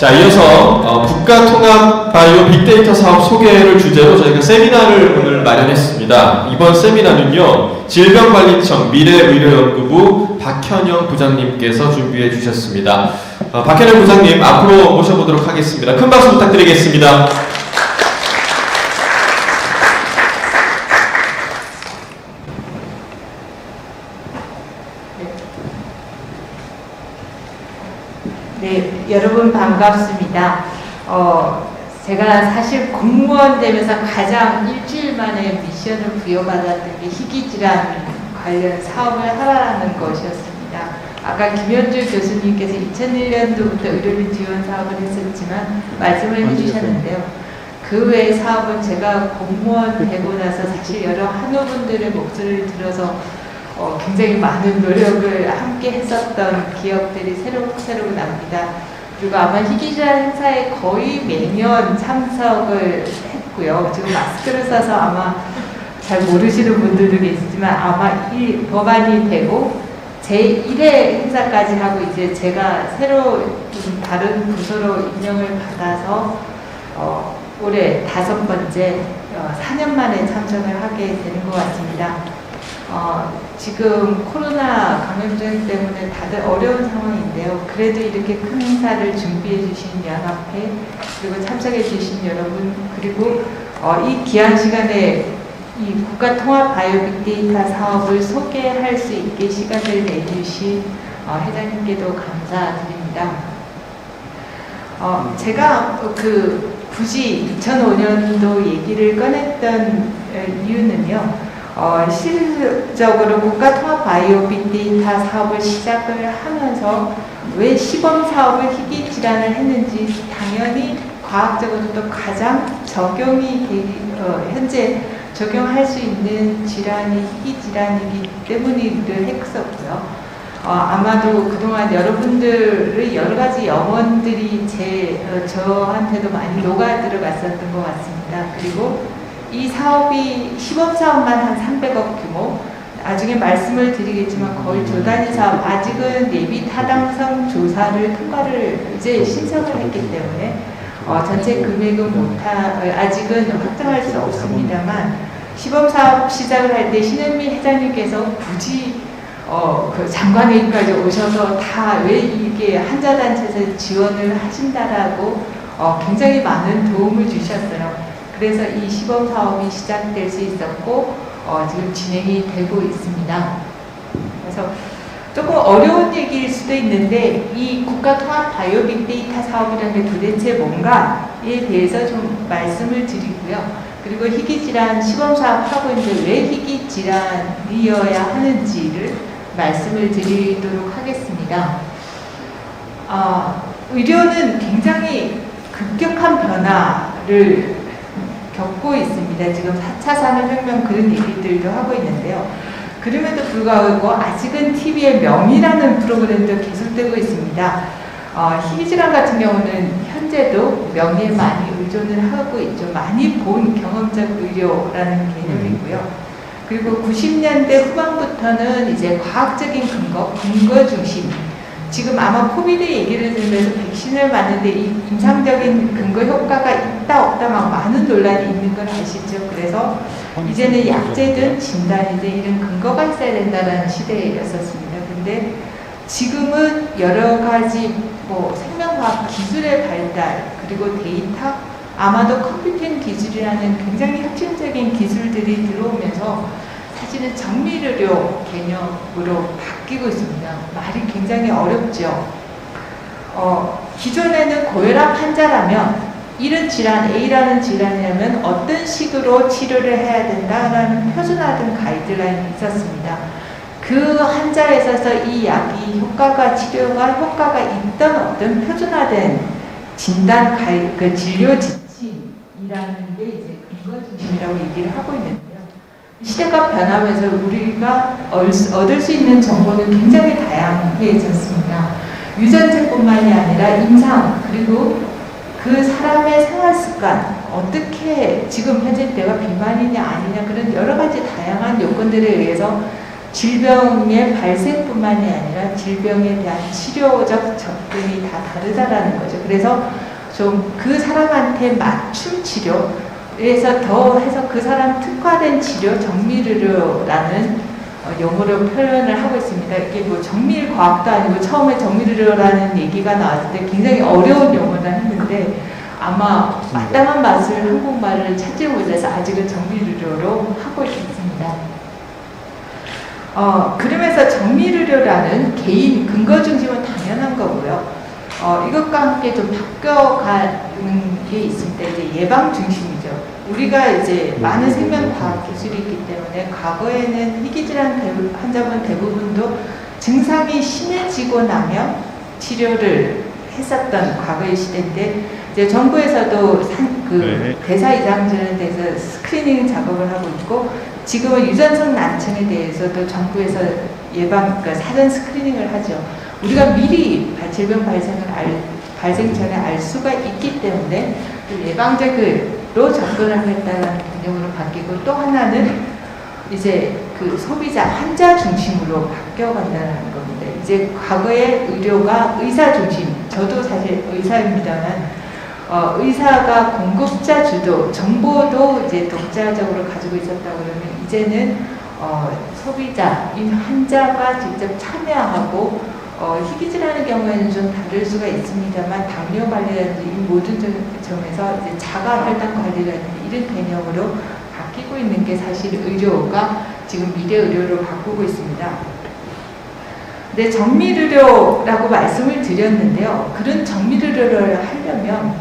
자, 이어서 어, 국가통합 바이오 빅데이터 사업 소개를 주제로 저희가 세미나를 오늘 마련했습니다. 이번 세미나는요, 질병관리청 미래의료연구부 박현영 부장님께서 준비해 주셨습니다. 어, 박현영 부장님 앞으로 모셔보도록 하겠습니다. 큰 박수 부탁드리겠습니다. 네, 여러분 반갑습니다. 어, 제가 사실 공무원 되면서 가장 일주일 만에 미션을 부여받았던 게 희귀질환 관련 사업을 하라는 것이었습니다. 아까 김현주 교수님께서 2001년도부터 의료비 지원 사업을 했었지만 말씀을 해주셨는데요. 그 외의 사업은 제가 공무원 되고 나서 사실 여러 한우분들의 목소리를 들어서 어, 굉장히 많은 노력을 함께 했었던 기억들이 새록새록 납니다. 그리고 아마 희귀질환 행사에 거의 매년 참석을 했고요. 지금 마스크를 써서 아마 잘 모르시는 분들도 계시지만 아마 이 법안이 되고 제1회 행사까지 하고 이제 제가 새로 좀 다른 부서로 임명을 받아서 어, 올해 다섯 번째 어, 4년 만에 참석을 하게 되는 것 같습니다. 어, 지금 코로나 감염증 때문에 다들 어려운 상황인데요. 그래도 이렇게 큰 행사를 준비해 주신 연합회 그리고 참석해 주신 여러분 그리고 어, 이 귀한 시간에 이 국가 통합 바이오 빅데이터 사업을 소개할 수 있게 시간을 내주신 어, 회장님께도 감사드립니다. 어, 제가 그 굳이 2005년도 얘기를 꺼냈던 어, 이유는요. 어, 실질적으로 국가 통합 바이오 빅데이터 사업을 시작을 하면서 왜 시범 사업을 희귀 질환을 했는지 당연히 과학적으로도 가장 적용이 어, 현재 적용할 수 있는 질환이 희귀 질환이기 때문이기도 했었고요. 어, 아마도 그동안 여러분들의 여러 가지 염원들이 제, 어, 저한테도 많이 녹아 들어갔었던 것 같습니다. 그리고 이 사업이 시범 사업만 한 300억 규모, 나중에 말씀을 드리겠지만 거의 조단위 사업, 아직은 예비 타당성 조사를 통과를 이제 신청을 했기 때문에 어, 전체 금액은 못하, 어, 아직은 확정할 수 없습니다만 시범 사업 시작을 할 때 신은미 회장님께서 굳이 어, 그 장관회의까지 오셔서 다 왜 이게 한자단체에서 지원을 하신다라고 어, 굉장히 많은 도움을 주셨어요. 그래서 이 시범 사업이 시작될 수 있었고 어, 지금 진행이 되고 있습니다. 그래서 조금 어려운 얘기일 수도 있는데 이 국가 통합 바이오 빅데이터 사업이라는 게 도대체 뭔가에 대해서 좀 말씀을 드리고요. 그리고 희귀 질환 시범 사업 하고 있는데 왜 희귀 질환이어야 하는지를 말씀을 드리도록 하겠습니다. 어, 의료는 굉장히 급격한 변화를 겪고 있습니다. 지금 4차 산업혁명 그런 얘기들도 하고 있는데요. 그럼에도 불구하고 아직은 TV의 명이라는 프로그램도 계속되고 있습니다. 어, 희귀질환 같은 경우는 현재도 명에 많이 의존을 하고 있죠. 많이 본 경험적 의료라는 개념이고요. 그리고 90년대 후반부터는 이제 과학적인 근거, 근거 중심. 지금 아마 코비드 얘기를 들으면서 백신을 맞는데 이 임상적인 근거 효과가 있다 없다 막 많은 논란이 있는 걸 아시죠? 그래서 이제는 약제든 진단이든 이런 근거가 있어야 된다는 시대였었습니다. 근데 지금은 여러 가지 뭐 생명과학 기술의 발달 그리고 데이터 아마도 컴퓨팅 기술이라는 굉장히 혁신적인 기술들이 들어오면서 사실은 정밀의료 개념으로 바뀌고 있습니다. 말이 굉장히 어렵죠. 어, 기존에는 고혈압 환자라면 이런 질환, A라는 질환이라면 어떤 식으로 치료를 해야 된다라는 표준화된 가이드라인이 있었습니다. 그 환자에 있어서 이 약이 효과가 치료가 효과가 있던 어떤 표준화된 진단 가이 그 진료 지침이라는 게 이제 근거 중심이라고 얘기를 하고 있는데요. 시대가 변하면서 우리가 얻을 수 있는 정보는 굉장히 다양해졌습니다. 유전체뿐만이 아니라 임상 그리고 그 사람의 생활 습관 어떻게 지금 현재 내가 비만이냐 아니냐 그런 여러 가지 다양한 요건들에 의해서 질병의 발생뿐만이 아니라 질병에 대한 치료적 접근이 다 다르다라는 거죠. 그래서 좀 그 사람한테 맞춤 치료, 그래서 더 해서 그 사람 특화된 치료, 정밀의료라는 어, 용어로 표현을 하고 있습니다. 이게 뭐 정밀 과학도 아니고 처음에 정밀의료라는 얘기가 나왔을 때 굉장히 어려운 용어라 했는데 아마 마땅한 맛을 한국말을 찾지 못해서 아직은 정밀의료로 하고 있습니다. 어, 그러면서 정밀의료라는 개인 근거 중심은 당연한 거고요. 어, 이것과 함께 좀 바뀌어가는 게 있습니다. 이제 예방 중심이죠. 우리가 이제 많은 생명과학 기술이 있기 때문에 과거에는 희귀질환 대부- 환자분 대부분도 증상이 심해지고 나면 치료를 했었던 과거의 시대인데 이제 정부에서도 산- 그 네. 대사 이상증에 대해서 스크리닝 작업을 하고 있고 지금은 유전성 난청에 대해서도 정부에서 예방 그러니까 사전 스크리닝을 하죠. 우리가 미리 발- 질병 발생을 알, 발생 전에 알 수가 있기 때문에 그 예방적으 로 접근을 하겠다는 개념으로 바뀌고 또 하나는 이제 그 소비자 환자 중심으로 바뀌어간다는 겁니다. 이제 과거의 의료가 의사 중심, 저도 사실 의사입니다만 어, 의사가 공급자 주도, 정보도 이제 독자적으로 가지고 있었다 그러면 이제는 어, 소비자, 이 환자가 직접 참여하고 어, 희귀질하는 경우에는 좀 다를 수가 있습니다만 당뇨 이 모든 점- 점에서 이제 자가 혈당 관리라든지 이런 개념으로 바뀌고 있는 게 사실 의료가 지금 미래 의료로 바꾸고 있습니다. 근데 정밀 의료라고 말씀을 드렸는데요. 그런 정밀 의료를 하려면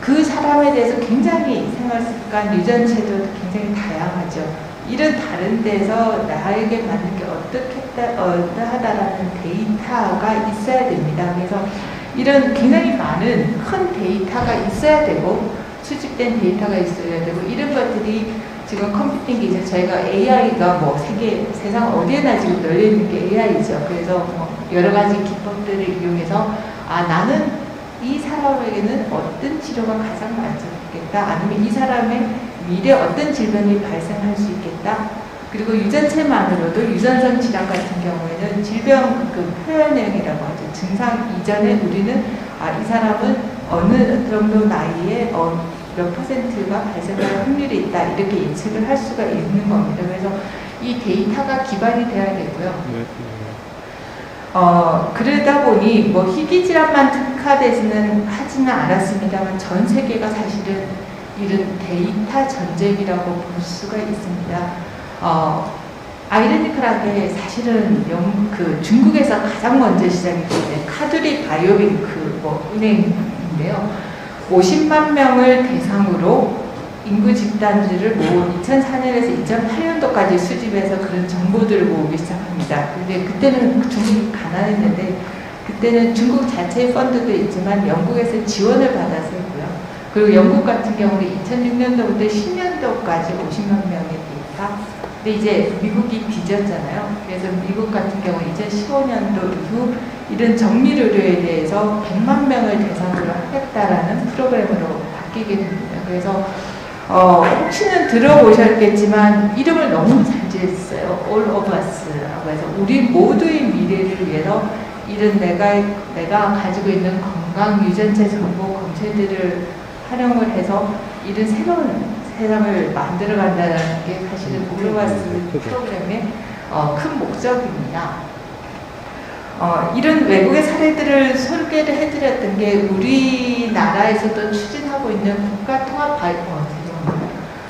그 사람에 대해서 굉장히 생활 습관, 유전체도 굉장히 다양하죠. 이런 다른 데서 나에게 맞는 게 어떻겠다, 어떠하다라는 데이터가 있어야 됩니다. 그래서 이런 굉장히 많은 큰 데이터가 있어야 되고 수집된 데이터가 있어야 되고 이런 것들이 지금 컴퓨팅 기술 저희가 AI가 뭐 세계 세상 어디에나 지금 널려 있는 게 AI죠. 그래서 뭐 여러 가지 기법들을 이용해서 아 나는 이 사람에게는 어떤 치료가 가장 맞겠다 아니면 이 사람의 미래 어떤 질병이 발생할 수 있겠다 그리고 유전체만으로도 유전성 질환 같은 경우에는 질병 그 표현형이라고 하죠. 증상 이전에 우리는 아 이 사람은 어느 정도 나이에 어, 몇 퍼센트가 발생할 확률이 있다 이렇게 예측을 할 수가 있는 겁니다. 그래서 이 데이터가 기반이 돼야 되고요. 어, 그러다 보니 뭐 희귀 질환만 특화되지는 하지는 않았습니다만 전 세계가 사실은 이런 데이터 전쟁이라고 볼 수가 있습니다. 어, 아이러니컬하게 사실은 영, 그 중국에서 가장 먼저 시작이 된 카드리 바이오뱅크 뭐 은행인데요. 50만 명을 대상으로 인구 집단지를 모은 2004년에서 2008년도까지 수집해서 그런 정보들을 모으기 시작합니다. 근데 그때는 중국이 가난했는데 그때는 중국 자체의 펀드도 있지만 영국에서 지원을 받아서 했고요. 그리고 영국 같은 경우는 2006년도부터 10년도까지 50만 명의 데이터. 근데 이제 미국이 뒤졌잖아요. 그래서 미국 같은 경우 2015년도 이후 이런 정밀 의료에 대해서 100만 명을 대상으로 하겠다라는 프로그램으로 바뀌게 됩니다. 그래서 어, 혹시는 들어보셨겠지만 이름을 너무 잘 지었어요. All of Us라고 해서 우리 모두의 미래를 위해서 이런 내가 내가 가지고 있는 건강 유전체 정보 검체들을 활용을 해서 이런 새로운 세상을 만들어 간다는 게 사실은 올로바스 프로그램의 어, 큰 목적입니다. 어, 이런 외국의 사례들을 소개를 해드렸던 게 우리나라에서도 추진하고 있는 국가통합 바이오.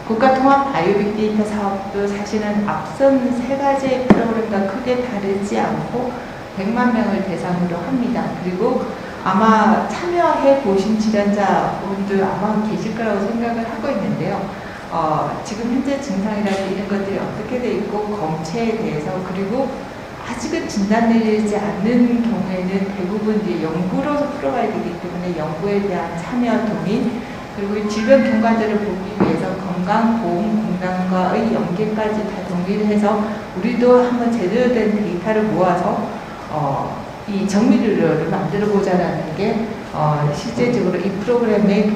국가통합 바이오 빅데이터 사업도 사실은 앞선 세 가지 프로그램과 크게 다르지 않고 100만 명을 대상으로 합니다. 그리고 아마 참여해 보신 질환자분들 아마 계실 거라고 생각을 하고 있는데요. 어, 지금 현재 증상이라든지 이런 것들이 어떻게 돼 있고 검체에 대해서 그리고 아직은 진단 내리지 않는 경우에는 대부분 이제 연구로 풀어가야 되기 때문에 연구에 대한 참여 동의 그리고 질병 경과들을 보기 위해서 건강보험공단과의 연계까지 다 동의를 해서 우리도 한번 제대로 된 데이터를 모아서 어, 이 정밀의료를 만들어 보자라는 게 어, 실제적으로 이 프로그램의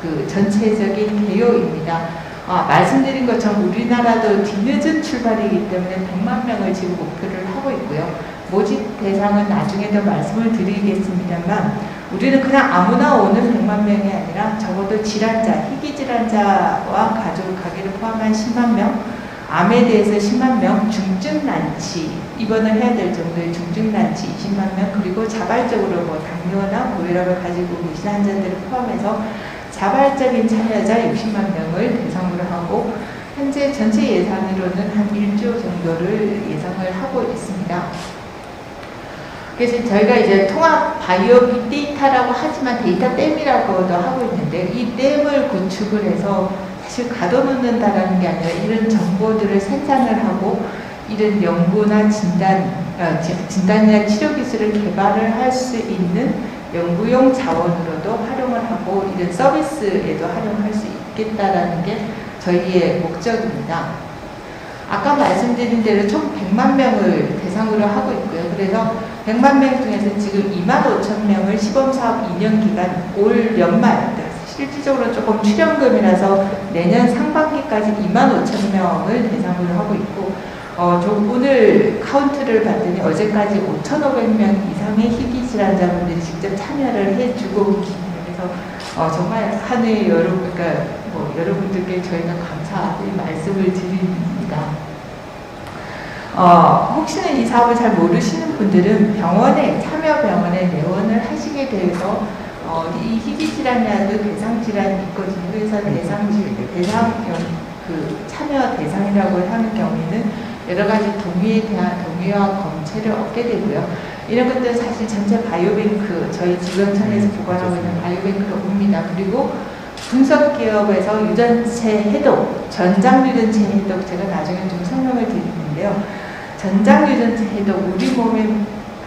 그 전체적인 개요입니다. 아, 말씀드린 것처럼 우리나라도 뒤늦은 출발이기 때문에 100만 명을 지금 목표를 하고 있고요. 모집 대상은 나중에 더 말씀을 드리겠습니다만 우리는 그냥 아무나 오는 100만 명이 아니라 적어도 질환자, 희귀 질환자와 가족, 가게를 포함한 10만 명, 암에 대해서 10만 명, 중증 난치 입원을 해야 될 정도의 중증 난치 20만 명, 그리고 자발적으로 뭐 당뇨나 고혈압을 가지고 계신 환자들을 포함해서 자발적인 참여자 60만 명을 대상으로 하고 현재 전체 예산으로는 한 1조 정도를 예상을 하고 있습니다. 그래서 저희가 이제 통합 바이오 빅데이터라고 하지만 데이터 댐이라고도 하고 있는데 이 댐을 구축을 해서 사실 가둬놓는다라는 게 아니라 이런 정보들을 생산을 하고 이런 연구나 진단, 어, 지- 진단이나 치료 기술을 개발을 할 수 있는 연구용 자원으로도 활용을 하고 이런 서비스에도 활용할 수 있겠다라는 게 저희의 목적입니다. 아까 말씀드린 대로 총 100만 명을 대상으로 하고 있고요. 그래서 100만 명 중에서 지금 2만 5천 명을 시범 사업 2년 기간 올 연말 실질적으로 조금 출연금이라서 내년 상반기까지 2만 5천 명을 대상으로 하고 있고 어, 저 오늘 카운트를 봤더니 어제까지 5,500명 이상의 희귀 질환자분들이 직접 참여를 해주고. 그래서 어, 정말 한해 여러분, 그러니까 뭐 여러분들께 저희가 감사의 말씀을 드립니다. 어, 혹시나 이 사업을 잘 모르시는 분들은 병원에 참여 병원에 내원을 하시게 돼서 어, 이 희귀 질환이라도 대상 질환이 있거든요. 그래서 대상 질 대상 연- 그 참여 대상이라고 하는 경우에는 여러 가지 동의에 대한 동의와 검체를 얻게 되고요. 이런 것들은 사실 전체 바이오뱅크 저희 지원청에서 보관하고 있는 바이오뱅크로 옵니다. 그리고 분석 기업에서 유전체 해독, 전장 유전체 해독 제가 나중에 좀 설명을 드리는데요. 전장 유전체 해독 우리 몸에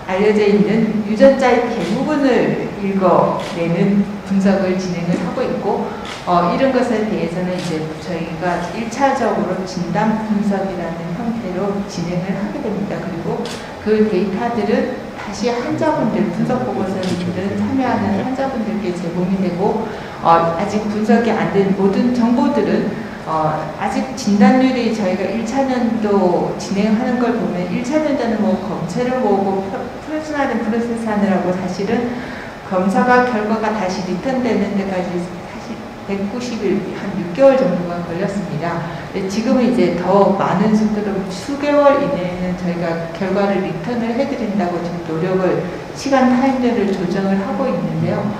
알려져 있는 유전자의 대부분을 읽어내는 분석을 진행을 하고 있고 어, 이런 것에 대해서는 이제 저희가 1차적으로 진단 분석이라는 형태로 진행을 하게 됩니다. 그리고 그 데이터들은 다시 환자분들, 분석 보고서들은 참여하는 환자분들께 제공이 되고 어, 아직 분석이 안 된 모든 정보들은 어, 아직 진단률이 저희가 1차년도 진행하는 걸 보면 1차년도는 뭐 검체를 모으고 프로스나는 프로세스 하느라고 사실은 검사가 결과가 다시 리턴되는 데까지 사실 190일, 한 6개월 정도가 걸렸습니다. 지금은 이제 더 많은 속도로 수개월 이내에는 저희가 결과를 리턴을 해드린다고 지금 노력을, 시간 타임들을 조정을 하고 있는데요.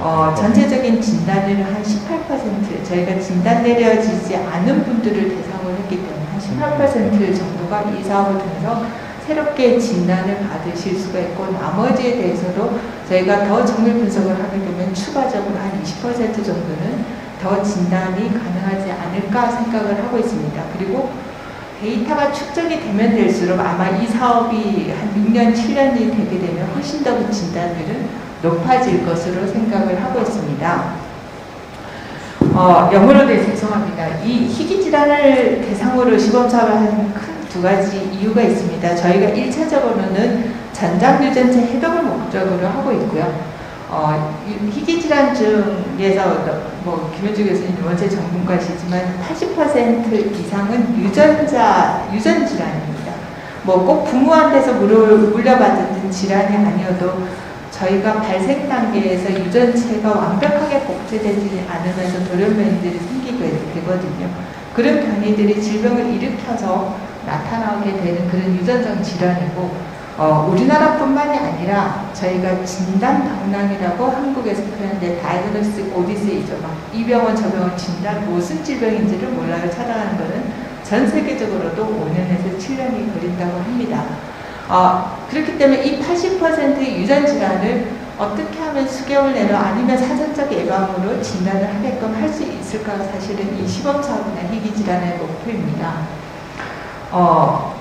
어, 전체적인 진단을 한18% 저희가 진단 내려지지 않은 분들을 대상으로 했기 때문에 한 18% 정도가 이 사업을 통해서 새롭게 진단을 받으실 수가 있고 나머지에 대해서도 저희가 더 정밀 분석을 하게 되면 추가적으로 한 20% 정도는 더 진단이 가능하지 않을까 생각을 하고 있습니다. 그리고 데이터가 축적이 되면 될수록 아마 이 사업이 한 6년, 7년이 되게 되면 훨씬 더그 진단율은 높아질 것으로 생각을 하고 있습니다. 어, 영어로 돼 죄송합니다. 이 희귀 질환을 대상으로 시범 사업을 하는 큰 두 가지 이유가 있습니다. 저희가 1차적으로는 전장 유전체 해독을 목적으로 하고 있고요. 어, 이 희귀 질환 중에서 뭐 김현주 교수님 원체 전문가시지만 80% 이상은 유전자 유전 질환입니다. 뭐 꼭 부모한테서 물려받은 질환이 아니어도 저희가 발생 단계에서 유전체가 완벽하게 복제되지 않으면서 돌연변이들이 생기게 되거든요. 그런 변이들이 질병을 일으켜서 나타나게 되는 그런 유전적 질환이고 어, 우리나라뿐만이 아니라 저희가 진단 방랑이라고 한국에서 표현된 다이그노스틱 오디세이죠. 막 이 병원 저 병원 진단 무슨 질병인지를 몰라요 찾아가는 거는 전 세계적으로도 5년에서 7년이 걸린다고 합니다. 어, 그렇기 때문에 이 80%의 유전 질환을 어떻게 하면 수개월 내로 아니면 사전적 예방으로 진단을 하게끔 할 수 있을까가 사실은 이 시범 사업이나 희귀 질환의 목표입니다. 어,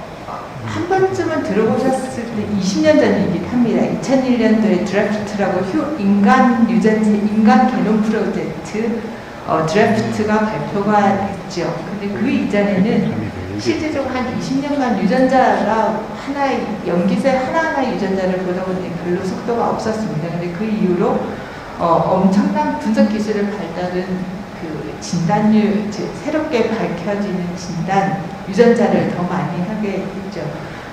한 번쯤은 들어보셨을 때 20년 전 얘기를 합니다. 2001년도에 드래프트라고 휴, 인간 유전체, 인간 게놈 프로젝트 어, 드래프트가 발표가 됐죠. 근데 그 이전에는 실제적으로 한 20년간 유전자가 하나의 연기세 하나하나 유전자를 보다 보니 별로 속도가 없었습니다. 근데 그 이후로 어, 엄청난 분석 기술의 발달은 그 진단율, 즉 새롭게 밝혀지는 진단 유전자를 더 많이 하게 됐죠.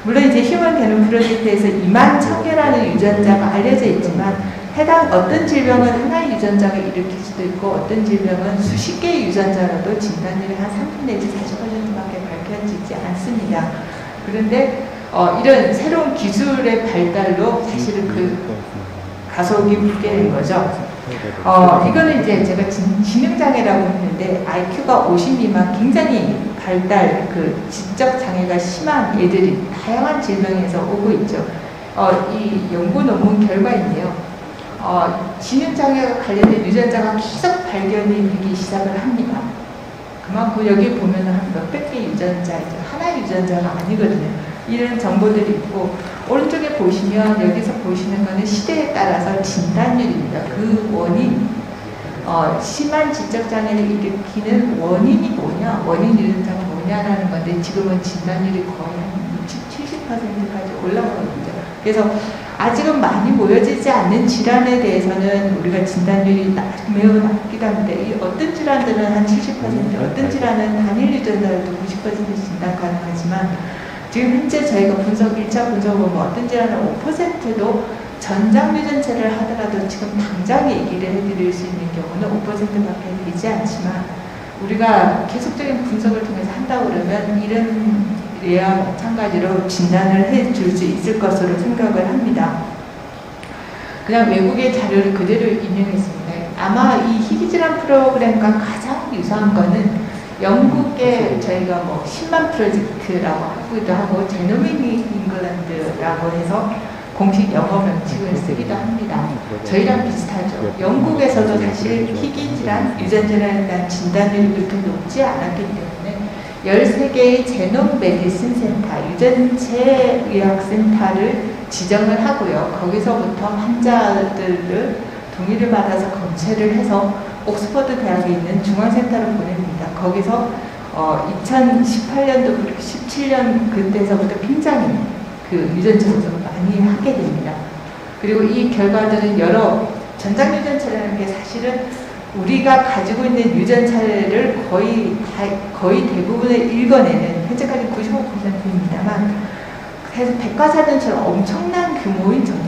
물론 이제 휴먼 게놈 프로젝트에서 2만 천 개라는 유전자가 알려져 있지만 해당 어떤 질병은 하나의 유전자가 일으킬 수도 있고 어떤 질병은 수십 개의 유전자로도 진단율이 한30 내지 40%밖에 밝혀지지 않습니다. 그런데 어, 이런 새로운 기술의 발달로 사실은 그 가속이 붙게 된 거죠. 어, 이거는 이제 제가 진, 지능장애라고 했는데 IQ가 50 미만 굉장히 발달, 그 지적 장애가 심한 애들이 다양한 질병에서 오고 있죠. 어, 이 연구 논문 결과인데요. 어, 지능장애가 관련된 유전자가 계속 발견이 되기 시작을 합니다. 그만큼 여기 보면은 한 몇백 개 유전자이죠. 하나의 유전자가 아니거든요. 이런 정보들이 있고 오른쪽에 보시면 여기서 보시는 거는 시대에 따라서 진단율입니다. 그 원인 어, 심한 지적 장애를 일으키는 원인이 뭐냐, 원인 유전자가 뭐냐라는 건데 지금은 진단율이 거의 한 60, 70%까지 올라가고 있죠. 그래서 아직은 많이 모여지지 않는 질환에 대해서는 우리가 진단율이 나- 매우 낮기도. 이 어떤 질환들은 한 70%, 어떤 질환은 단일 유전자로도 90% 진단 가능하지만 지금 현재 저희가 분석, 1차 분석을 뭐 어떤 질환은 5%도 전장 유전체를 하더라도 지금 당장 얘기를 해드릴 수 있는 경우는 5%밖에 되지 않지만 우리가 계속적인 분석을 통해서 한다 그러면 이런 예와 마찬가지로 진단을 해줄 수 있을 것으로 생각을 합니다. 그냥 외국의 자료를 그대로 인용했습니다. 아마 이 희귀질환 프로그램과 가장 유사한 거는 영국의 저희가 뭐 10만 프로젝트라고 하기도 하고 제노믹 잉글랜드라고 해서 공식 영어 명칭을 쓰기도 합니다. 저희랑 비슷하죠. 영국에서도 사실 희귀 질환, 유전 질환에 대한 진단율이 그렇게 높지 않았기 때문에 13개의 제놈 메디슨 센터, 유전체 의학 센터를 지정을 하고요. 거기서부터 환자들을 동의를 받아서 검체를 해서 옥스퍼드 대학에 있는 중앙센터로 보냅니다. 거기서 어, 2018년도 17년 그때서부터 굉장히 그 유전체 분석을 많이 하게 됩니다. 그리고 이 결과들은 여러 전장 유전체라는 게 사실은 우리가 가지고 있는 유전체를 거의 다, 거의 대부분을 읽어내는 현재까지 95%입니다만 그래서 백과사전처럼 엄청난 규모의 정보거든요.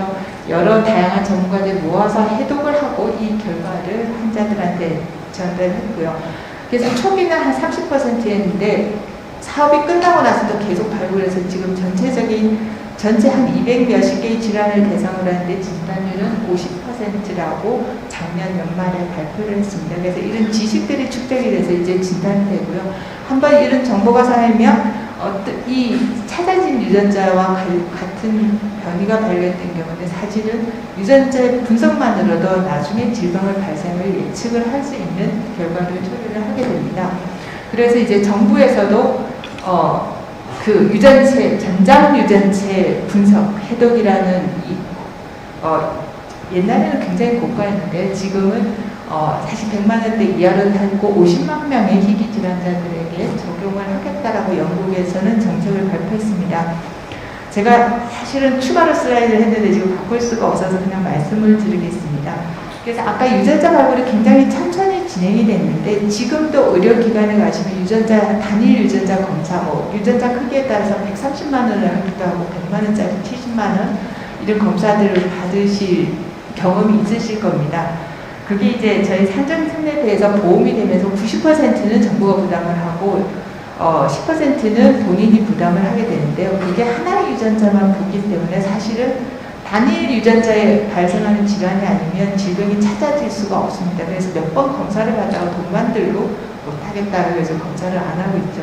그래서 여러 다양한 전문가들 모아서 해독을 하고 이 결과를 환자들한테 전달했고요. 그래서 초기는 한 30%였는데 사업이 끝나고 나서도 계속 발굴해서 지금 전체적인 전체 한 200 몇십 개의 질환을 대상으로 하는데 진단율은 50%라고 작년 연말에 발표를 했습니다. 그래서 이런 지식들이 축적이 돼서 이제 진단이 되고요. 한번 이런 정보가 쌓이면 어떤 이 찾아진 유전자와 갈- 같은 변이가 발견된 경우는 사실은 유전자 분석만으로도 나중에 질병의 발생을 예측을 할 수 있는 결과를 처리를 하게 됩니다. 그래서 이제 정부에서도 어, 그 유전체 전장 유전체 분석 해독이라는 이 어, 옛날에는 굉장히 고가였는데 지금은 어, 사실 100만 원대 이하로 달고 50만 명의 희귀 질환자들에게 적용을 하겠다라고 영국에서는 정책을 발표했습니다. 제가 사실은 추가로 슬라이드를 했는데 지금 바꿀 수가 없어서 그냥 말씀을 드리겠습니다. 그래서 아까 유전자 발굴이 굉장히 천천히 진행이 됐는데 지금도 의료기관에 가시면 유전자 단일 유전자 검사 뭐 유전자 크기에 따라서 130만 원을 하기도 하고 100만 원짜리 70만 원 이런 검사들을 받으실 경험이 있으실 겁니다. 그게 이제 저희 산정특례대에서 보험이 되면서 90%는 정부가 부담을 하고 어, 10%는 본인이 부담을 하게 되는데요. 그게 하나의 유전자만 보기 때문에 사실은 단일 유전자에 발생하는 질환이 아니면 질병이 찾아질 수가 없습니다. 그래서 몇 번 검사를 받다가 돈만 들고 못하겠다고 해서 검사를 안 하고 있죠.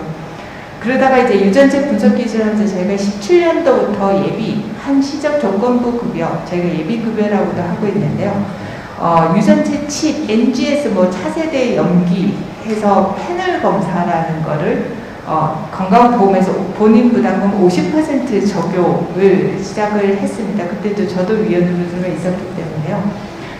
그러다가 이제 유전체 분석 기술하면서 저희가 17년도부터 예비 한시적 조건부 급여, 저희가 예비 급여라고도 하고 있는데요. 어, 유전체 칩, NGS 뭐 차세대 염기해서 패널 검사라는 거를 어, 건강보험에서 본인 부담금 50% 적용을 시작을 했습니다. 그때도 저도 위원으로 있었기 때문에요.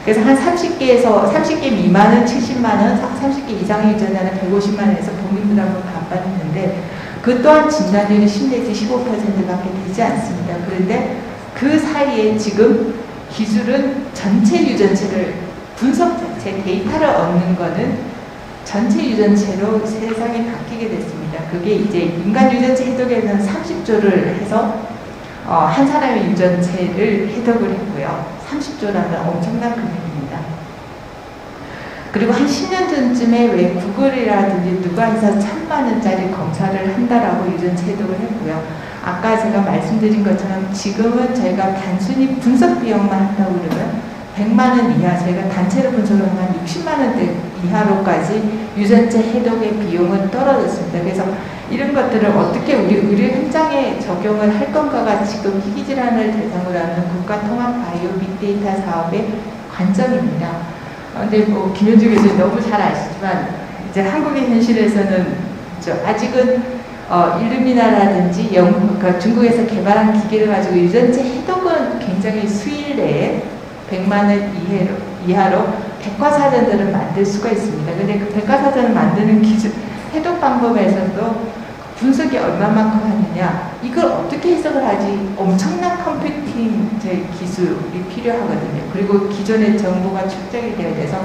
그래서 한 30개에서 30개 미만은 70만 원, 30개 이상의 유전자는 150만 원에서 본인 부담금 반반 했는데 그 또한 진단율이 10 내지 15%밖에 되지 않습니다. 그런데 그 사이에 지금 기술은 전체 유전체를 분석 자체 데이터를 얻는 거는 전체 유전체로 세상이 바뀌게 됐습니다. 그게 이제 인간 유전체 해독에는 30조를 해서 어, 한 사람의 유전체를 해독을 했고요. 30조라는 엄청난 금액입니다. 그리고 한 10년 전쯤에 왜 구글이라든지 누가 해서 천만 원짜리 검사를 한다라고 유전체 해독을 했고요. 아까 제가 말씀드린 것처럼 지금은 저희가 단순히 분석 비용만 한다고 그러면 100만 원 이하, 저희가 단체로 분석을 하면 60만 원대 이하로까지 유전체 해독의 비용은 떨어졌습니다. 그래서 이런 것들을 어떻게 우리 의료 현장에 적용을 할 건가가 지금 희귀질환을 대상으로 하는 국가통합 바이오 빅데이터 사업의 관점입니다. 어, 근데 뭐 김현주 교수님 너무 잘 아시지만 이제 한국의 현실에서는 저 아직은 어, 일루미나라든지 영국, 그러니까 중국에서 개발한 기계를 가지고 유전체 해독은 굉장히 수일 내에 100만 원 이하로, 이하로 백과사전들을 만들 수가 있습니다. 근데 그 백과사전을 만드는 기준, 해독 방법에서도 분석이 얼마만큼 하느냐, 이걸 어떻게 해석을 하지 엄청난 컴퓨팅 기술이 필요하거든요. 그리고 기존의 정보가 축적이 되어야 돼서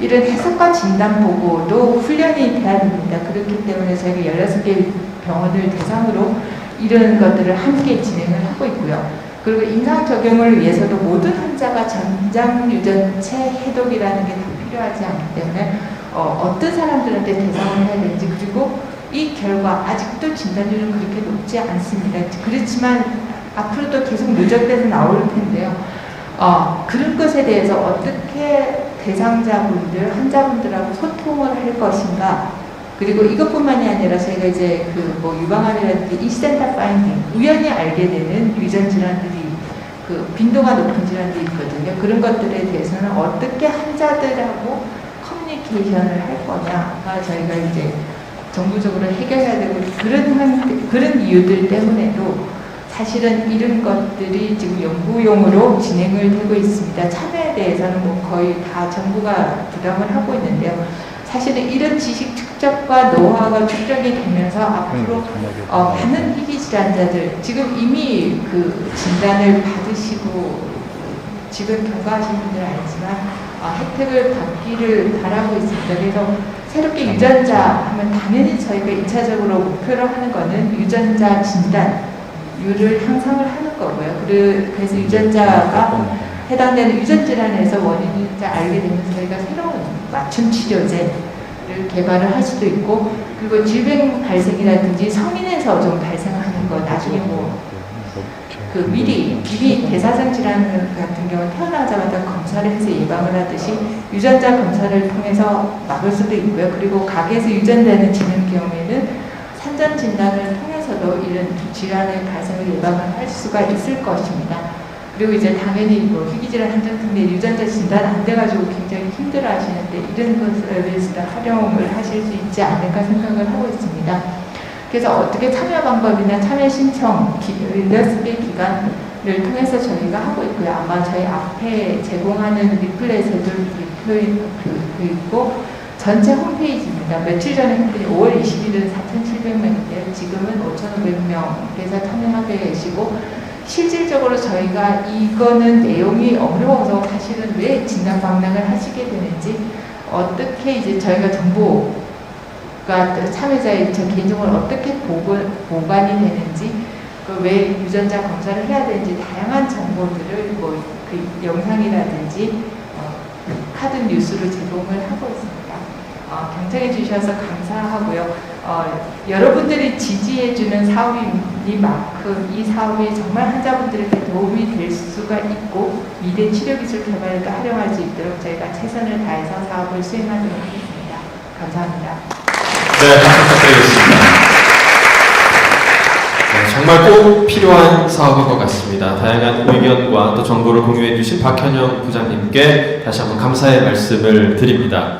이런 해석과 진단 보고도 훈련이 돼야 됩니다. 그렇기 때문에 저희가 16개 병원을 대상으로 이런 것들을 함께 진행을 하고 있고요. 그리고 임상 적용을 위해서도 모든 환자가 전장 유전체 해독이라는 게 다 필요하지 않기 때문에 어, 어떤 사람들한테 대상을 해야 되는지 그리고 이 결과 아직도 진단율은 그렇게 높지 않습니다. 그렇지만 앞으로도 계속 누적돼서 나올 텐데요. 어, 그런 것에 대해서 어떻게 대상자분들, 환자분들하고 소통을 할 것인가. 그리고 이것뿐만이 아니라 저희가 이제 그 뭐 유방암이라든지 인시덴탈 파인딩, 우연히 알게 되는 유전 질환들이 그 빈도가 높은 질환들이 있거든요. 그런 것들에 대해서는 어떻게 환자들하고 커뮤니케이션을 할 거냐가 저희가 이제 정부적으로 해결해야 되고 그런 한, 그런 이유들 때문에도 사실은 이런 것들이 지금 연구용으로 진행을 되고 있습니다. 참여에 대해서는 뭐 거의 다 정부가 부담을 하고 있는데요. 사실은 이런 지식 축적과 노하우가 축적이 되면서 앞으로 어, 많은 희귀 질환자들 지금 이미 그 진단을 받으시고 지금 경과하신 분들은 알지만 어, 혜택을 받기를 바라고 있습니다. 그래서 새롭게 유전자 하면 당연히 저희가 1차적으로 목표로 하는 거는 유전자 진단율을 향상을 하는 거고요. 그래- 그래서 유전자가 해당되는 유전 질환에서 원인을 알게 되면서 저희가 새로운 맞춤 치료제를 개발을 할 수도 있고 그리고 질병 발생이라든지 성인에서 좀 발생하는 거 나중에 뭐 그 미리 미리 대사성 질환 같은 경우 태어나자마자 검사를 해서 예방을 하듯이 유전자 검사를 통해서 막을 수도 있고요. 그리고 각에서 유전되는 지는 경우에는 산전 진단을 통해서도 이런 질환의 발생을 예방을 할 수가 있을 것입니다. 그리고 이제 당연히 뭐 희귀질환 한정인데 유전자 진단 안 돼가지고 굉장히 힘들어 하시는데 이런 것을 활용을 하실 수 있지 않을까 생각을 하고 있습니다. 그래서 어떻게 참여 방법이나 참여 신청, 기, 일러스트 기간을 통해서 저희가 하고 있고요. 아마 저희 앞에 제공하는 리플렛에도 리플 그 있고 전체 홈페이지입니다. 며칠 전에 홈페이지 5월 20일은 4,700명인데요. 지금은 5,500명께서 참여하게 계시고 실질적으로 저희가 이거는 내용이 어려워서 사실은 왜 진단 방랑을 하시게 되는지 어떻게 이제 저희가 정보 가 참여자의 저 개인정보를 어떻게 보관, 보관이 되는지 그왜 유전자 검사를 해야 되는지 다양한 정보들을 뭐 그 영상이라든지 어, 카드 뉴스로 제공을 하고 있습니다. 어, 경청해 주셔서 감사하고요. 어, 여러분들이 지지해 주는 사업이 니만큼 이 사업이 정말 환자분들에게 도움이 될 수가 있고 미래 치료기술 개발에도 활용할 수 있도록 저희가 최선을 다해서 사업을 수행하도록 하겠습니다. 감사합니다. 네, 부탁드리겠습니다. 네, 정말 꼭 필요한 사업인 것 같습니다. 다양한 의견과 또 정보를 공유해 주신 박현영 부장님께 다시 한번 감사의 말씀을 드립니다.